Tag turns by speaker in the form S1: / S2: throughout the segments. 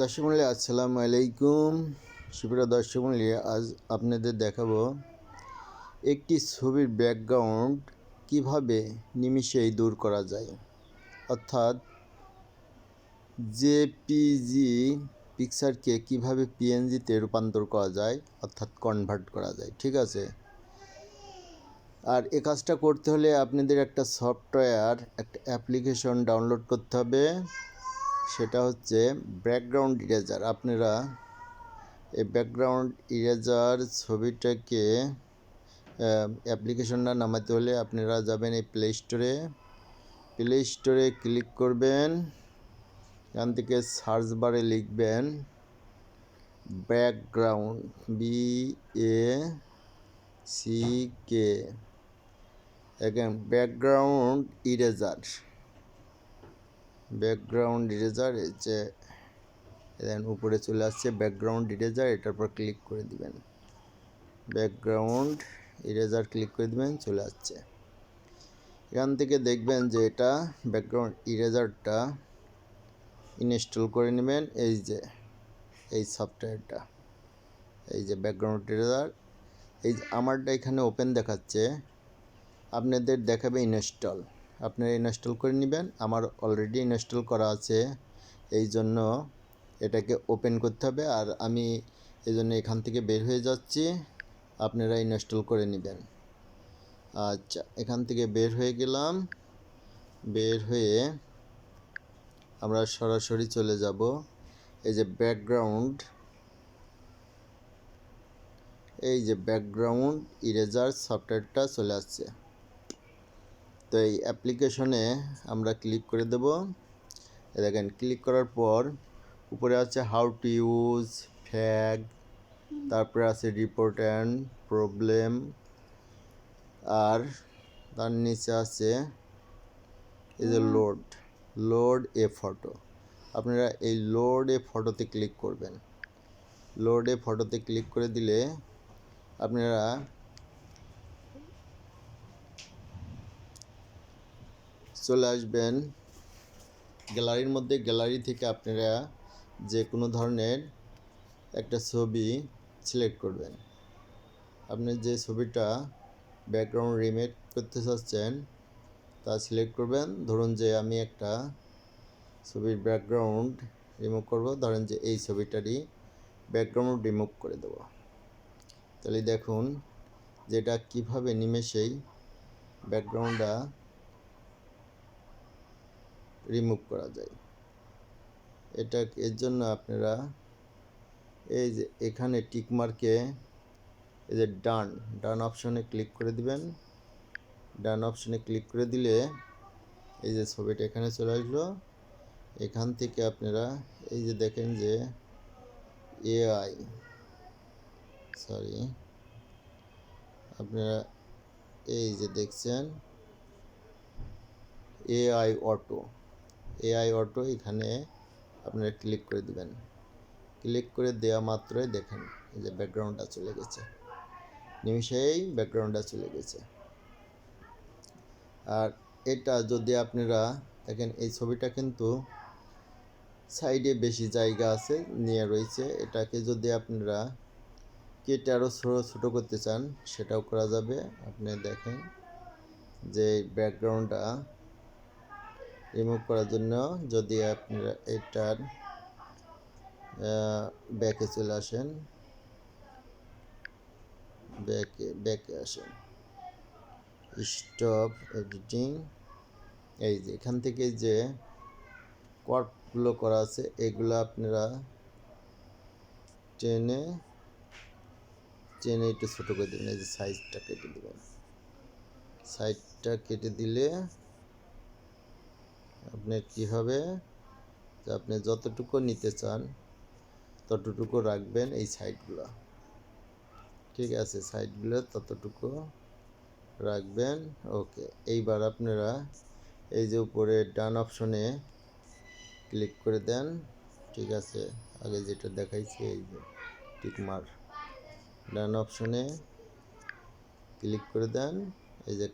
S1: দর্শক মূল্য আসসালামু আলাইকুম। সুপ্রিয় দর্শক আজ আপনাদের দেখাবো একটি ছবির ব্যাকগ্রাউন্ড কীভাবে নিমিষেই দূর করা যায়। অর্থাৎ জেপিজি পিকচারকে কীভাবে পিএনজিতে রূপান্তর করা যায়, অর্থাৎ কনভার্ট করা যায়, ঠিক আছে? আর এ কাজটা করতে হলে আপনাদের একটা সফটওয়্যার একটা অ্যাপ্লিকেশন ডাউনলোড করতে হবে। সেটা হচ্ছে ব্যাকগ্রাউন্ড ইরেজার আপনারা এই ব্যাকগ্রাউন্ড ইরেজার ছবিটাকে অ্যাপ্লিকেশনটা নামাতে হলে আপনারা যাবেন এই প্লে স্টোরে প্লে স্টোরে ক্লিক করবেন, এখান থেকে সার্চ বারে লিখবেন background B A C K এখানে ব্যাকগ্রাউন্ড ইরেজার ব্যাকগ্রাউন্ড ইরেজার যে দেন উপরে চলে আসছে ব্যাকগ্রাউন্ড ইরেজার এটার পর ক্লিক করে দিবেন। ব্যাকগ্রাউন্ড ইরেজার ক্লিক করে দিবেন, চলে আসছে। এখান থেকে দেখবেন যে এটা ব্যাকগ্রাউন্ড ইরেজারটা ইনস্টল করে নেবেন, এই যে, এই সফটওয়্যারটা এই যে ব্যাকগ্রাউন্ড ইরেজার এই আমারটা এখানে ওপেন দেখাচ্ছে, আপনাদের দেখাবে ইনস্টল আপনারা ইনস্টল করে নেবেন। আমার অলরেডি ইনস্টল করা আছে। এই জন্য এটাকে ওপেন করতে হবে। আর আমি এই জন্য এখান থেকে বের হয়ে যাচ্ছি। আপনারা ইনস্টল করে নেবেন। আচ্ছা এখান থেকে বের হয়ে গেলাম। বের হয়ে আমরা সরাসরি চলে যাব। এই যে ব্যাকগ্রাউন্ড এই যে ব্যাকগ্রাউন্ড ইরেজার সফটওয়্যারটা চলে আসছে। তো এই অ্যাপ্লিকেশনে আমরা ক্লিক করে দেব। দেখেন, ক্লিক করার পর উপরে আছে হাউ টু ইউজ ফ্যাগ তারপরে আছে রিপোর্ট অ্যান্ড প্রবলেম আর তার নিচে আছে এই যে লোড লোড এ ফটো আপনারা এই লোড এ ফটোতে ক্লিক করবেন। লোড এ ফটোতে ক্লিক করে দিলে আপনারা চলে আসবেন গ্যালারির মধ্যে, গ্যালারি থেকে আপনারা যে কোনো ধরনের একটা ছবি সিলেক্ট করবেন। আপনি যে ছবিটা ব্যাকগ্রাউন্ড রিমেক করতে চাচ্ছেন, তা সিলেক্ট করবেন। ধরুন যে আমি একটা ছবির ব্যাকগ্রাউন্ড রিমুভ করব, ধরেন যে এই ছবিটারই ব্যাকগ্রাউন্ড রিমুভ করে দেব। তাহলে দেখুন যেটা কীভাবে নিমেষেই ব্যাকগ্রাউন্ডটা রিমুভ করা যায়। এটা এর জন্য আপনারা এই যে এখানে টিকমার্কে এই যে ডান ডান অপশনে ক্লিক করে দিবেন। ডান অপশনে ক্লিক করে দিলে এই যে ছবিটা এখানে চলে আসলো। এখান থেকে আপনারা এই যে দেখেন যে এআই সরি আপনারা এই যে দেখছেন এআই অটো এআই অটো এখানে আপনারা ক্লিক করে দিবেন। ক্লিক করে দেওয়া মাত্রই দেখেন এই যে ব্যাকগ্রাউন্ডটা চলে গেছে। নিমিষেই ব্যাকগ্রাউন্ডটা চলে গেছে। আর এটা যদি আপনারা দেখেন, এই ছবিটা কিন্তু সাইডে বেশি জায়গা আছে, নিয়ে রয়েছে। এটাকে যদি আপনারা কেটে আরও ছোটো ছোটো করতে চান, সেটাও করা যাবে। আপনি দেখেন যে ব্যাকগ্রাউন্ডটা রিমুভ করার জন্য যদি আপনারা এটার ব্যাকে চলে আসেন ব্যাকে ব্যাকে আসেন স্টপ এডিটিং এই যে এখান থেকে যে কর্পগুলো করা আছে, এগুলো আপনারা টেনে টেনে একটু ছোটো করে দেবেন, এই যে সাইজটা কেটে দেবেন। সাইজটা কেটে দিলে আপনার কী হবে? যে আপনি যতটুকু নিতে চান, ততটুকু রাখবেন এই সাইডগুলো ঠিক আছে সাইডগুলো ততটুকু রাখবেন। ওকে, এইবার আপনারা এই যে উপরে ডান অপশনে ক্লিক করে দেন। ঠিক আছে, আগে যেটা দেখাইছি এই যে টিকমার ডান অপশনে ক্লিক করে দেন। এই যে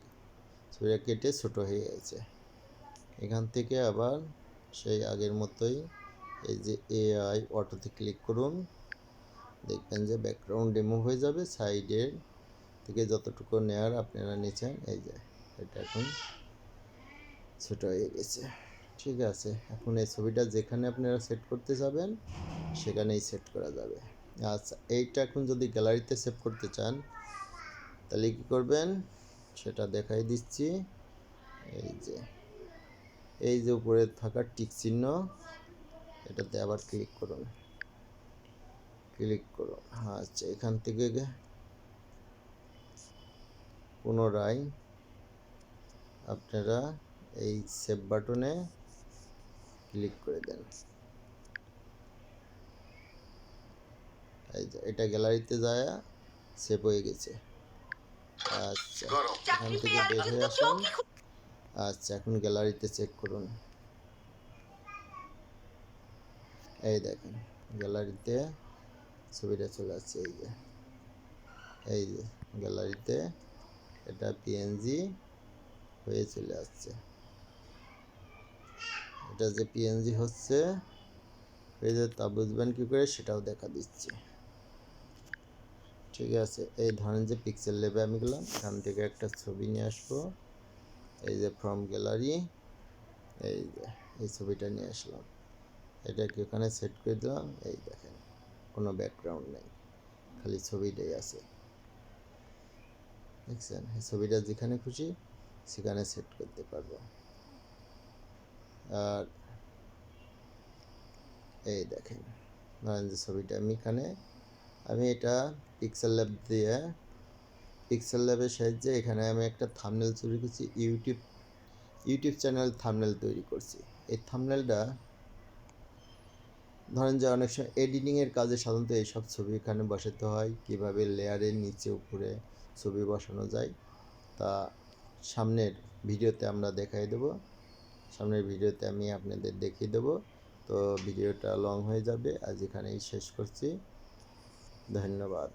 S1: ছবিটা কেটে ছোটো হয়ে গেছে। এখান থেকে আবার সেই আগের মতোই এই যে এআই অটোতে ক্লিক করুন। দেখবেন যে ব্যাকগ্রাউন্ড রিমুভ হয়ে যাবে, সাইডের থেকে যতটুকু নেয়ার আপনারা নিচ্ছেন, এই যে এটা এখন ছোট হয়ে গেছে। ঠিক আছে, এখন এই ছবিটা যেখানে আপনারা সেট করতে যাবেন, সেখানেই সেট করা যাবে। আচ্ছা এইটা এখন যদি গ্যালারিতে সেভ করতে চান, তাহলে কী করবেন? সেটা দেখাই দিচ্ছি। এই যে এই যে উপরে থাকা টিক চিহ্ন, এটাতে আবার ক্লিক করুন। ক্লিক করুন। আচ্ছা এখান থেকে পুনরায় আপনারা এই সেভ বাটনে ক্লিক করে দেন। এটা গ্যালারিতে যায় সেভ হয়ে গেছে। আচ্ছা এখান থেকে বের হয়ে আসুন। আচ্ছা এখন গ্যালারিতে চেক করুন। এই দেখেন গ্যালারিতে ছবিটা চলে আসছে, এই যে। এই যে গ্যালারিতে এটা পিএনজি হয়ে চলে আসছে। এটা যে পিএনজি হচ্ছে, এই যে তা বুঝবেন কী করে, সেটাও দেখা দিচ্ছে। ঠিক আছে, এই ধরেন যে পিক্সেল লেবে আমি গেলাম, এখান থেকে একটা ছবি নিয়ে আসব। এই যে ফ্রম গ্যালারি এই যে, এই ছবিটা নিয়ে আসলাম। এটাকে ওখানে সেট করে দিলাম, এই দেখেন, কোনো ব্যাকগ্রাউন্ড নেই, খালি ছবিটাই আছে। দেখছেন? এই ছবিটা যেখানে খুশি, সেখানে সেট করতে পারব। আর এই দেখেন, ধরেন যে ছবিটা আমি এখানে, আমি এটা পিক্সেল ল্যাব দিয়ে পিক্সেল ল্যাবের সাহায্যে এখানে আমি একটা থামনেল তৈরি করছি ইউটিউব ইউটিউব চ্যানেল থামনেল তৈরি করছি। এই থামনেলটা ধরেন যে অনেক সময় এডিটিংয়ের কাজে সাধারণত এইসব ছবি এখানে বসাতে হয়, কীভাবে লেয়ারের নিচে, উপরে ছবি বসানো যায়। তা সামনের ভিডিওতে আমরা দেখাই দেব। সামনের ভিডিওতে আমি আপনাদের দেখিয়ে দেব। তো ভিডিওটা লং হয়ে যাবে। আজ এখানেই শেষ করছি। ধন্যবাদ।